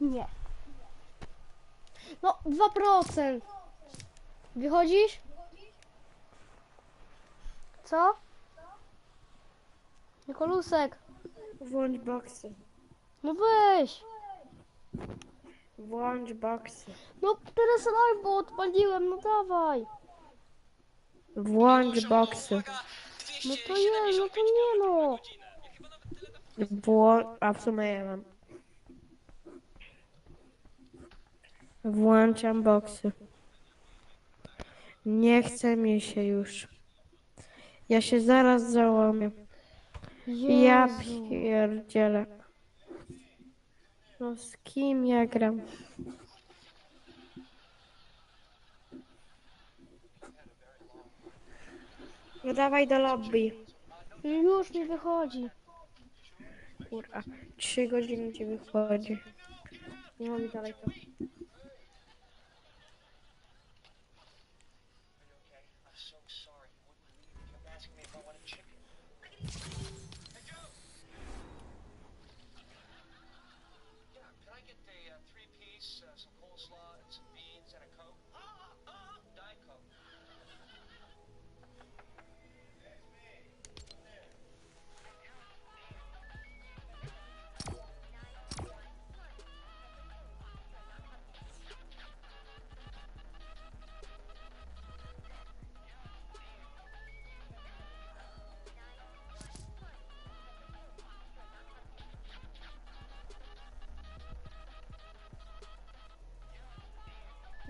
Nie. No, 2%. Wychodzisz? Co? Nikolusek. Włącz boksy. No weź. Włącz boksy. No teraz live bo odpaliłem, no dawaj. Włącz boksy. No to nie, no to nie no. Wło... A w sumie ja mam. Włączam boksy. Nie chce mi się już. Ja się zaraz załamię. Ja Jezu. pierdzielę. No z kim ja gram? No dawaj do lobby. Już mi wychodzi. Kurwa, trzy godziny ci wychodzi. Nie mogę dalej to. I'm so sorry. Wouldn't believe it. You're asking me if I want to chip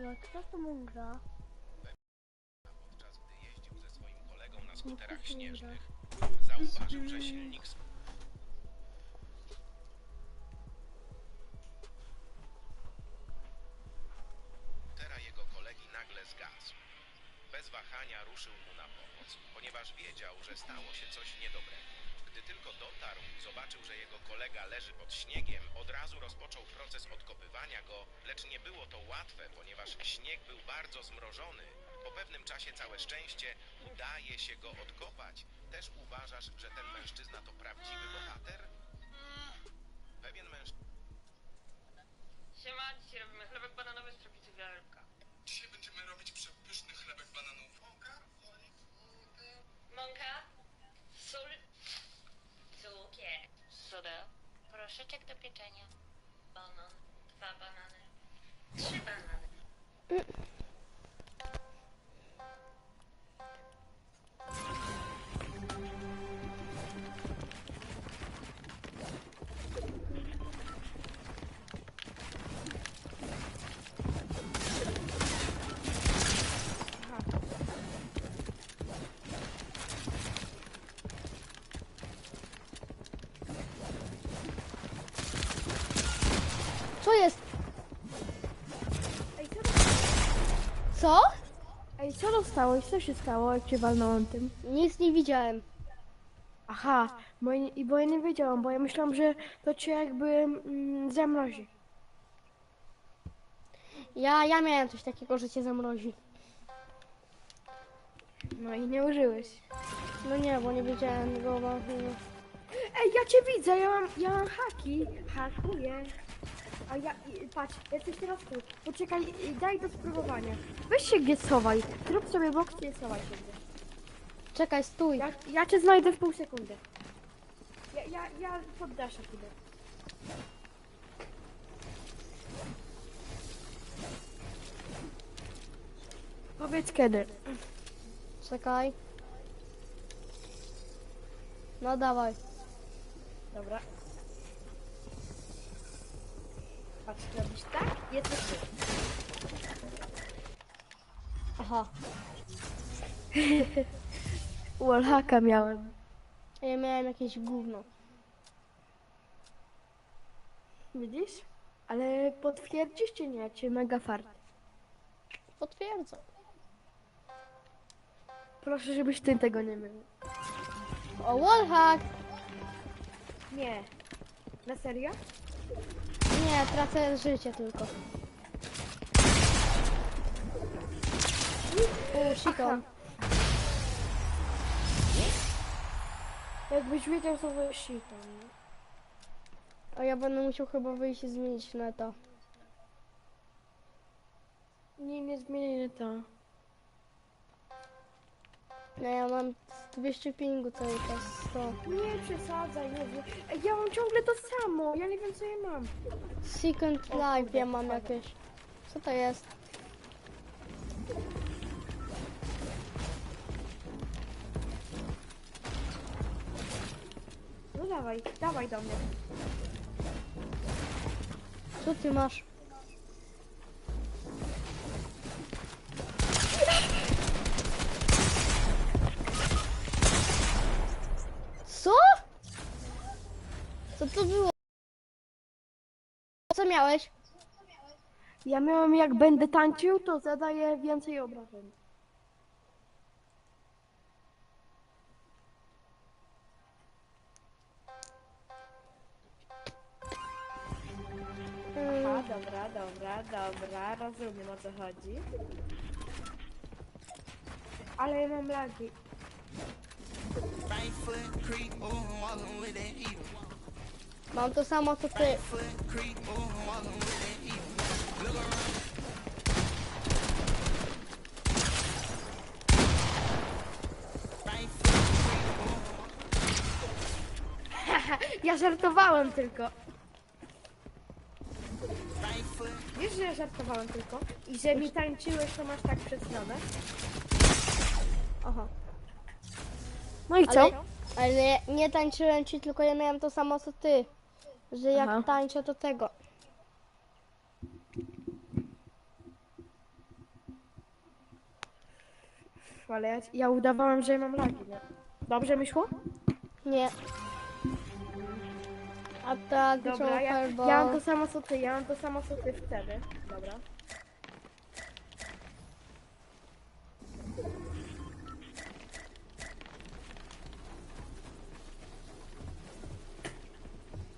Jak kto to mu gra? podczas gdy jeździł ze swoim kolegą na skuterach kto to śnieżnych, zauważył, że silnik czasie całe szczęście udaje się go odkopać. Też uważasz, że ten mężczyzna to prawdziwy bohater? Pewien mężczyzna Siema, dzisiaj robimy chlebek bananowy z przepisów jajka. Dzisiaj będziemy robić przepyszny chlebek bananowy. Mąka, sól, cukier, soda, proszeczek do pieczenia, banan, dwa banany, trzy banany. Co dostałeś? Co się stało, jak cię walnąłem tym? Nic nie widziałem. Aha, bo ja, nie- bo ja nie wiedziałam, bo ja myślałam, że to cię jakby mm, zamrozi. Ja, ja miałem coś takiego, że cię zamrozi. No i nie użyłeś. No nie, bo nie wiedziałem go. bo- Ej, ja cię widzę, ja mam, ja mam haki. Hakuję. A ja, i- patrz, jesteś teraz tu. Poczekaj, i- daj do spróbowania. Weź się gdzie schowaj. Zrób sobie boks i schowaj się gdzie. Czekaj, stój. Ja, ja cię znajdę w pół sekundy. Ja, ja, ja pod daszek idę. Powiedz kiedy. Czekaj. No dawaj. Dobra. Patrz, robisz tak? Jesteś tu. Aha. Wallhacka miałem. A Ja miałem jakieś gówno. Widzisz? Ale potwierdzisz czy nie? Czy mega fart? Potwierdzam. Proszę, żebyś ty tego nie mylił. O, wallhack! Nie. Na serio? Nie, tracę życie tylko. O, shiton. Jakbyś wiedział, to shiton. A ja będę musiał chyba wyjść i zmienić neta. Nie, nie zmienię to. No ja mam 200 pingu cały czas, 100. Nie przesadzaj, nie wiem. Ej, ja mam ciągle to samo, ja nie wiem co ja mam. Second life ja mam jakieś. Co to jest? No dawaj, dawaj do mnie. Co ty masz? Miałeś? Ja miałem jak będę tańczył, to zadaję więcej obrażeń. Aha, dobra, dobra, dobra, rozumiem o co chodzi. Ale ja mam lagi. With that heater. Mam to samo co ty. Ja żartowałem tylko. Wiesz, że ja żartowałem tylko? I że mi tańczyłeś, to masz tak przez stronę? Aha. No i co? Ale, ale nie tańczyłem ci, tylko ja miałem to samo co ty. Że jak Aha. tańczę to tego. Ale ja, ja udawałem, że mam lagi, nie? Dobrze mi szło? Nie. A tak, Dobra, ja, ja mam to samo co ty, ja mam to samo co ty wtedy. Dobra.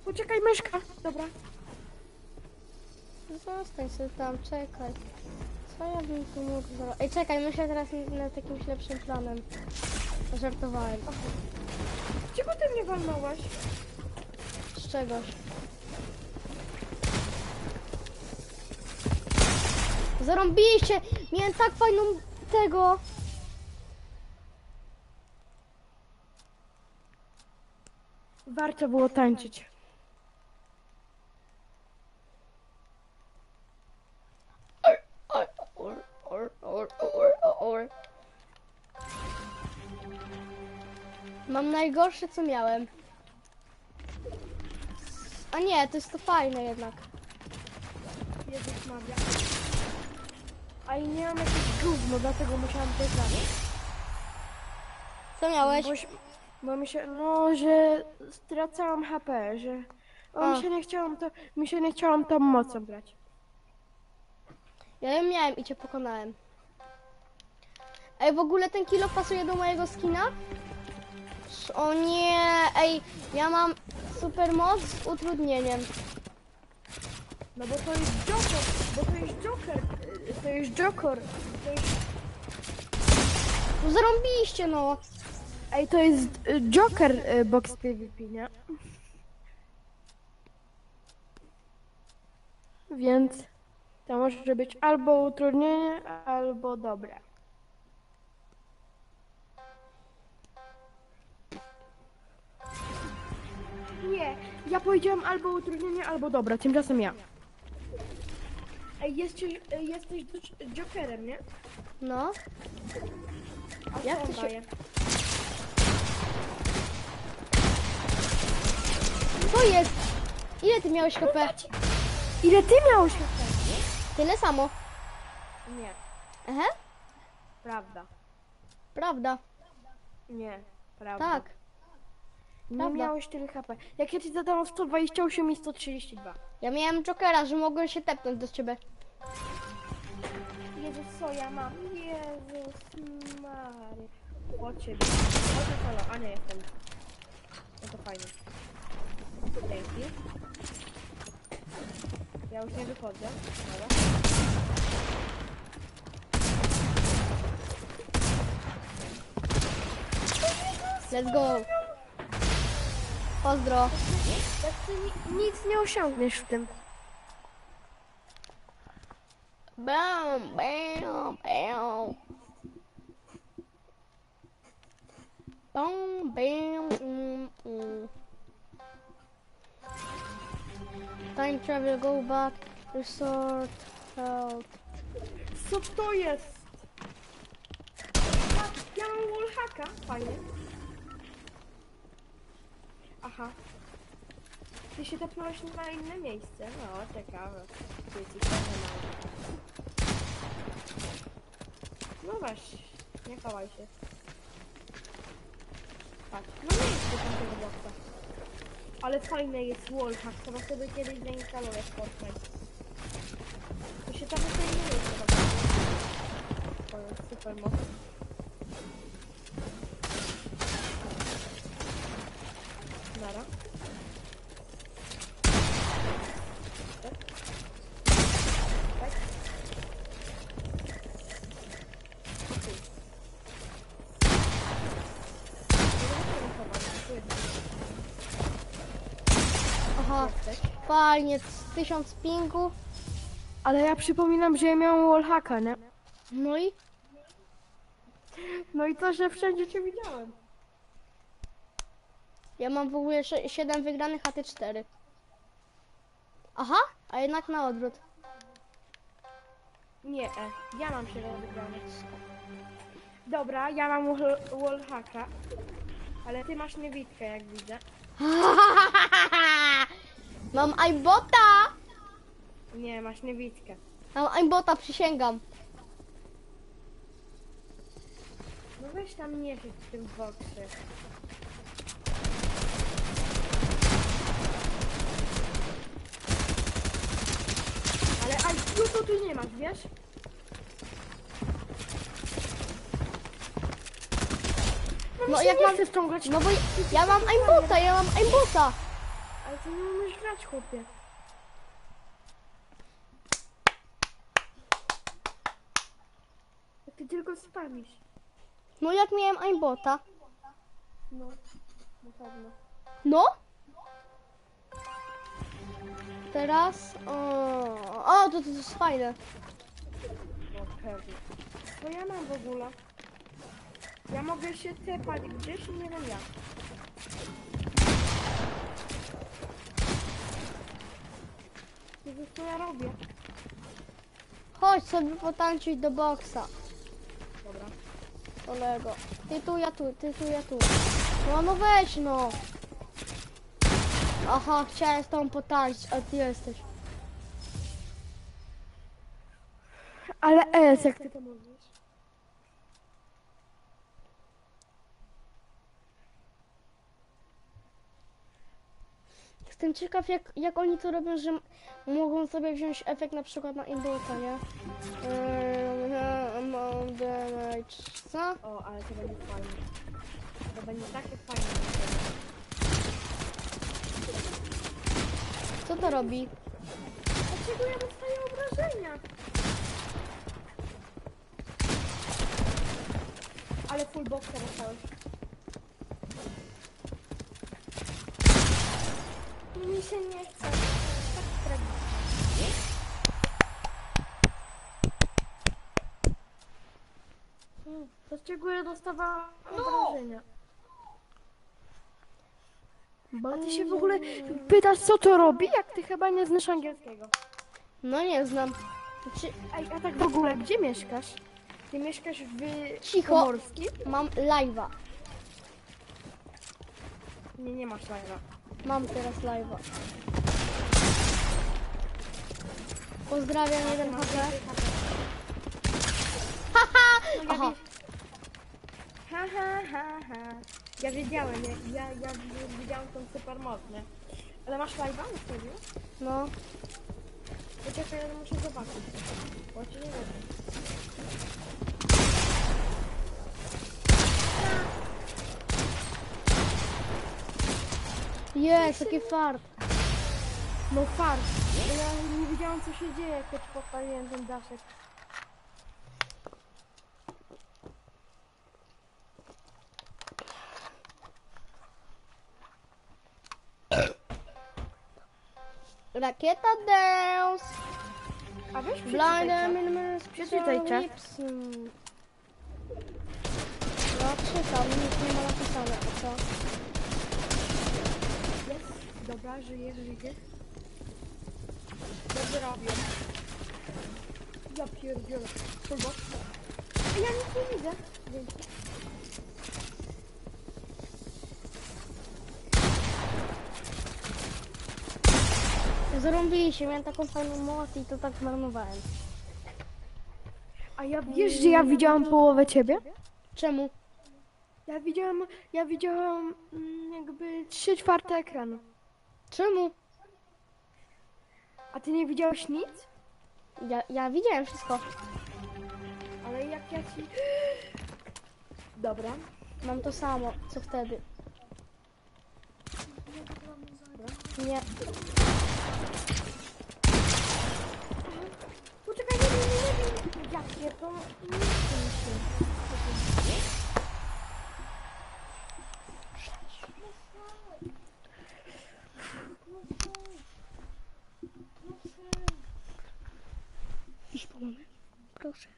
Poczekaj, myszka. Dobra. Zostań sobie tam, czekaj. Co ja bym tu mógł zrobić? Ej, czekaj, myślę teraz nad jakimś lepszym planem. Żartowałem. Czego ty mnie walnąłaś? Z czegoś. Zarąbiliście! Miałem tak fajną tego. Warto było tańczyć. Mam najgorsze co miałem. A nie, to jest to fajne jednak. Jezus Maria. A i nie mam jakieś gówno, dlatego musiałam to zrobić. Co miałeś? Bo, się- bo mi się, no, że stracałam HP, że... O, A. mi się nie chciałam to, mi się nie chciałam tam mocą brać. Ja ją miałem i cię pokonałem. Ej, w ogóle ten kilo pasuje do mojego skina? O nie, ej, ja mam super moc z utrudnieniem. No bo to jest Joker, bo to jest Joker, to jest Joker, to jest... No zarąbiliście, no. Ej, to jest y, Joker y, Box PvP, nie? Więc to może być albo utrudnienie, albo dobre. Ja powiedziałam albo utrudnienie, albo dobre, tymczasem ja. Ej, jesteś, ej, jesteś dż- Jokerem, nie? No, A Jak co to się- daje? to jest. Ile ty miałeś HP? Ile ty miałeś HP? Tyle samo. Nie, Aha, prawda. prawda. Nie, prawda. Tak. Nie prawda. miałeś tyle HP. Jak ja ci zadałam 128 i 132. Ja miałem Jokera, że mogłem się tepnąć do ciebie. Jezus, co ja mam? Jezus Mary. O ciebie. O to halo, a nie jestem. No to fajnie. Dzięki. Ja już nie wychodzę. Dobra. Let's go. Pozdro. Tak ty ni- nic nie osiągniesz w tym. Bam, bam, bam. Bam, bam, mm, mm. Time travel, go back, resort, help. Co to jest? Ja mam wallhacka, fajnie. Aha. Ty się tepnąłeś na inne miejsce. No, ciekawe. Fenomenalny. No weź, nie chowaj się. Patrz, no nie jest tam tego boksa. Ale fajny jest wallhack, to sobie kiedyś zainstaluję w. To się tam jeszcze nie robi. To jest super moc. Tak. Tak. Okej. Jest. Aha, fajnie, tysiąc pingu. Ale ja przypominam, że ja miałam wallhacka, nie? No i No i to, że wszędzie cię widziałem. Ja mam w ogóle 7 wygranych, a ty 4. Aha, a jednak na odwrót. Nie, e, ja mam się rozegrane. Dobra, ja mam wall- wallhacka. Ale ty masz niewidkę, jak widzę. Mam aimbota! Nie, masz niewidkę. Mam aimbota, przysięgam. No weź tam nie siedź w tym boksie. IQ to tu nie masz, wiesz? No się jak mam... chce ściągać, No bo ja mam aimbota, ja mam aimbota. ale ty nie umiesz grać, chłopie. Ty tylko spamisz. No jak miałem aimbota. No, na pewno. No? Teraz... O, o to, to jest fajne. Co ja mam w ogóle? Ja mogę się tepać gdzieś i nie wiem jak. Jezus, co ja robię? Chodź sobie potańczyć do boksa, Dobra. kolego. Ty tu, ja tu, ty tu, ja tu. No, no weź no. Aha, chciałem z tobą potańczyć, a ty jesteś. Ale es, jak ty to mówisz? Jestem ciekaw, jak, jak oni to robią, że mogą sobie wziąć efekt na przykład na Indulta, nie? Eee, damage, co? O, ale to będzie fajne. To będzie takie fajne. Co to robi? Dlaczego ja dostaję obrażenia? Ale full boxa dostałeś. Mi się nie chce. Tak tragicznie. Hmm, Dlaczego ja dostawałam obrażenia? A ty się w ogóle pytasz co to robi, jak ty chyba nie znasz angielskiego. No nie znam. Znaczy, Ej, a tak w ogóle, gdzie mieszkasz? Ty mieszkasz w Cicho. Pomorskim? mam live'a. Nie, nie masz live'a. Mam teraz live'a. Pozdrawiam jeden HP. Haha! Aha, Ha, ha, ha, ha. Ja wiedziałem, ja, ja, ja widziałem tą super mocne. Ale masz live'a na serio? no. Poczekaj, ja muszę zobaczyć. Bo ci nie wiem. Jest, taki fart. No fart. Ja nie wiedziałam co się dzieje, jak podpaliłem ten daszek. Rakieta dance. A weź przeczytaj enemies, Przeczytaj czat. lips. No czytam, nic nie ma napisane, a co? Jest. Dobra, żyje, żyje. Dobrze robię. Ja pierdzielę. Kurwa. Ej, Ja nic nie widzę. Więc... Zarąbiliście, miałem taką fajną moc i to tak zmarnowałem. A ja wiesz, że ja widziałam połowę ciebie? Czemu? Ja widziałam, ja widziałam mm, jakby trzy czwarte ekranu. Czemu? A ty nie widziałeś nic? Ja, ja widziałem wszystko. Ale jak ja ci... Dobra. Mam to samo, co wtedy. Nie. Poczekaj, nie, nie, nie, nie. Ja pierdolę. Nie chcę mi się. Iść po mamę. Proszę.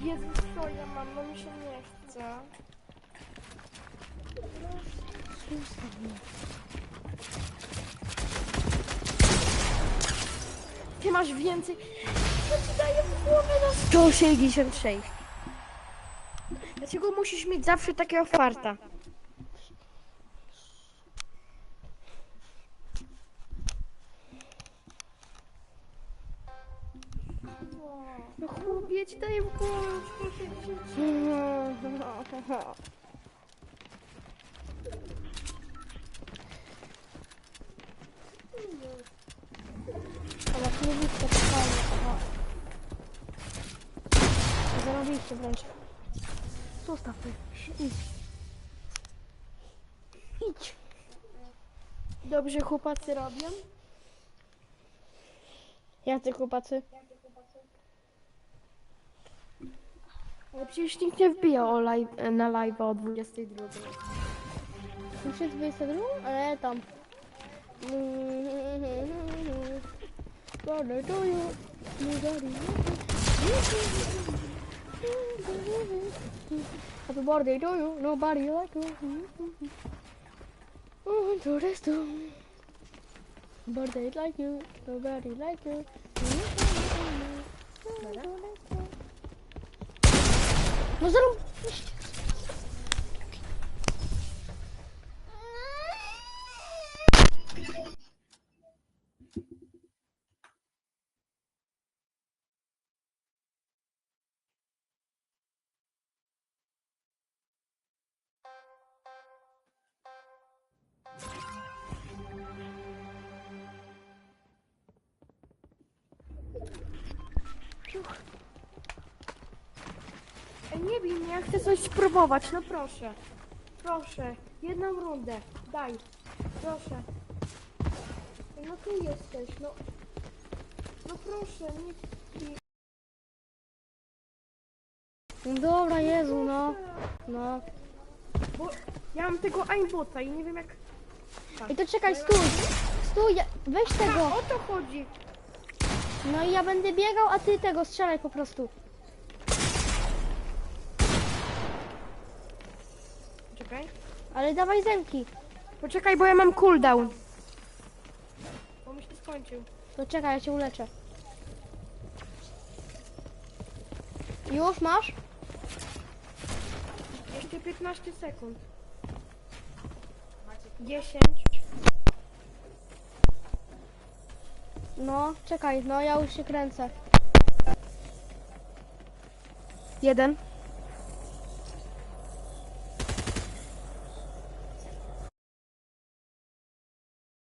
Jezus, co ja mam? No mi się nie chce. Zostaw mnie. Ty masz więcej. Co ci daje w głowę na 186. Dlaczego musisz mieć zawsze takiego farta? Ale nie widzę, to fajnie. Aha. Zarobiliście wręcz. Zostaw mnie. Idź. Idź. Dobrze chłopacy robią? Jacy chłopacy? Ale przecież nikt nie wbija o live, na live o 22. Muszę 22? Ale tam. Birthday to you. Nobody Happy birthday to you. Nobody like you. Oh, to this too. Birthday like you. Nobody like you. No zarób... Ej, nie bij mnie, ja chcę coś spróbować, no proszę. Proszę, jedną rundę, daj. Proszę. No tu jesteś, no. No proszę, nie bij. No dobra, Jezu, no. No. Bo ja mam tego aimbota i nie wiem jak... I to czekaj, stój! Stój, ja- weź A, tego! o to chodzi. No i ja będę biegał, a ty tego strzelaj po prostu. Czekaj. Ale dawaj zemki. Poczekaj, bo ja mam cooldown. Bo mi się skończył. To czekaj, ja cię uleczę. Już masz? Jeszcze 15 sekund. 10. No, czekaj, no ja już się kręcę. 1.